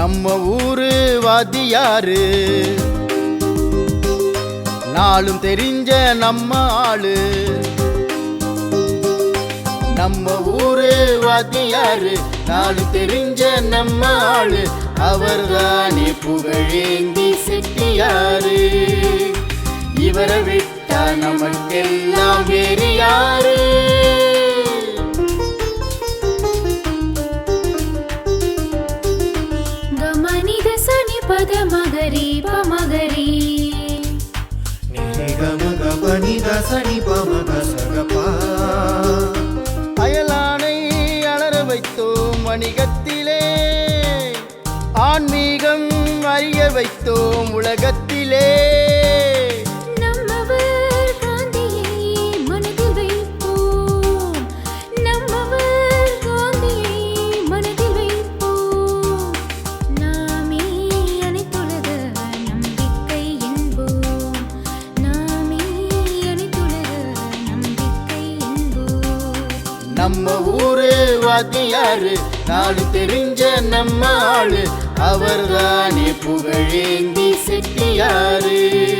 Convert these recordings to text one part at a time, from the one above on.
நம்ம ஊரு வாத்தியாரு. நாளும் தெரிஞ்ச நம்ம ஆளு. நம்ம ஊரு வாத்தியாரு நாளும் தெரிஞ்ச நம்ம ஆளு. அவர்தானே புகழேந்தி செட்டியாரு. இவரை விட்டா நமக்கெல்லாம் வேறு யாரு? ಪದ ಮಗರಿ ಪಮಗರಿ நிகமக பனித சனி பமக சகபா அயலானை அலற வைத்தோம் வணிகத்திலே ஆன்மீகம் அறிய வைத்தோம் உலகத்திலே நம்ம ஊரு வாத்தியாரு நாடு தெரிஞ்ச நம்ம ஆளு. அவர்தானே புகழேந்தி செட்டியாரு.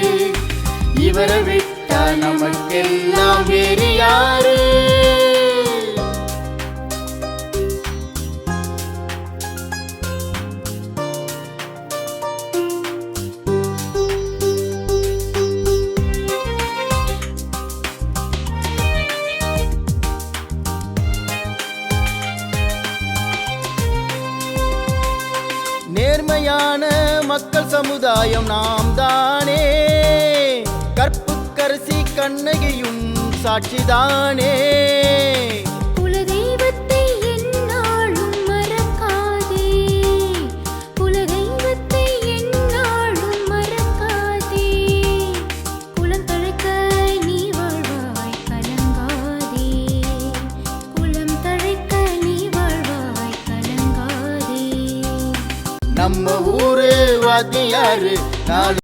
உண்மையான மக்கள் சமுதாயம் நாம் தானே கற்புக்கரசி கண்ணகியும் சாட்சிதானே. நம்ம ஊரே வாத்தியாரு நாடு